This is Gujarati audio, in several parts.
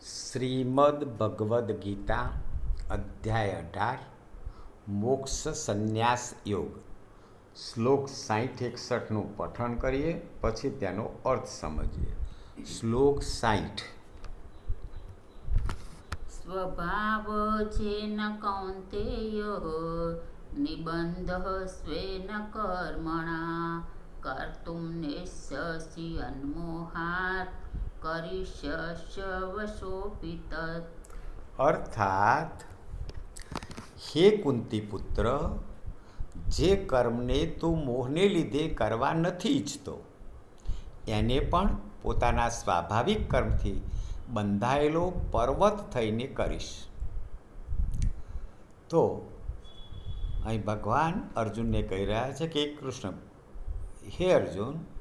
શ્રીમદ ભગવદ્ ગીતા, અધ્યાય અઢાર, મોક્ષ સંન્યાસ યોગ. શ્લોક સાઠ એકસઠનું પઠન કરીએ, પછી તેનો અર્થ સમજીએ. શ્લોક સાઠ સ્વભાવ જેન કૌંતેય, નિબંધ સ્વેન કર્મણા. કર્તુમ નેસ્યસી અન્મોહાત વશોપિ અર્થાત, હે કુંતી પુત્ર જે કર્મને તું મોહને લીધે કરવા નથી ઈચ્છતો, એને પણ પોતાના સ્વાભાવિક કર્મથી બંધાયેલો પર્વત થઈને કરીશ. તો, અહીં ભગવાન અર્જુનને કહી રહ્યા છે કે કૃષ્ણ, હે અર્જુન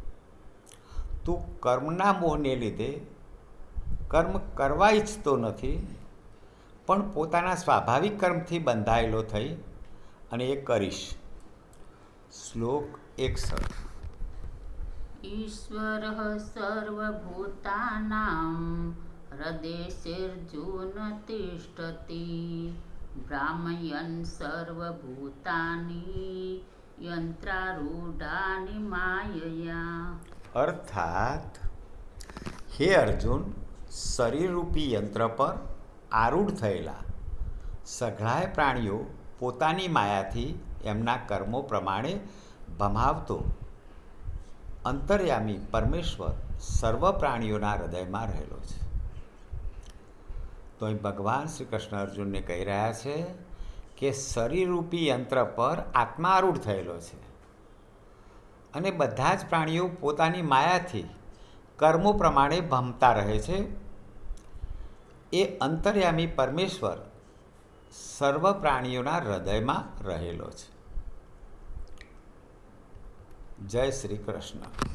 તું કર્મના મોહને લીધે કર્મ કરવા ઈચ્છતો નથી, પણ પોતાના સ્વાભાવિક કર્મથી બંધાયેલો થઈ અને એ કરીશ. શ્લોક એકસઠ. ઈશ્વર સર્વભૂતાનામ હૃદયશિર્જુન તિષ્ઠતિ, બ્રાહ્મયન સર્વભૂતાની યંત્રારૂઢાની માયયા. અર્થાત, હે અર્જુન, શરીરરૂપી યંત્ર પર આરૂઢ થયેલા સઘળાય પ્રાણીઓ પોતાની માયાથી એમના કર્મો પ્રમાણે ભમાવતો અંતર્યામી પરમેશ્વર સર્વ પ્રાણીઓના હૃદયમાં રહેલો છે. તો અહીં ભગવાન શ્રી કૃષ્ણ અર્જુનને કહી રહ્યા છે કે શરીરરૂપી યંત્ર પર આત્મા આરૂઢ થયેલો છે. અને બધા જ પ્રાણીઓ પોતાની માયાથી કર્મો પ્રમાણે ભમતા રહે છે. એ અંતર્યામી પરમેશ્વર સર્વ પ્રાણીઓના હૃદયમાં રહેલો છે. જય શ્રી કૃષ્ણ.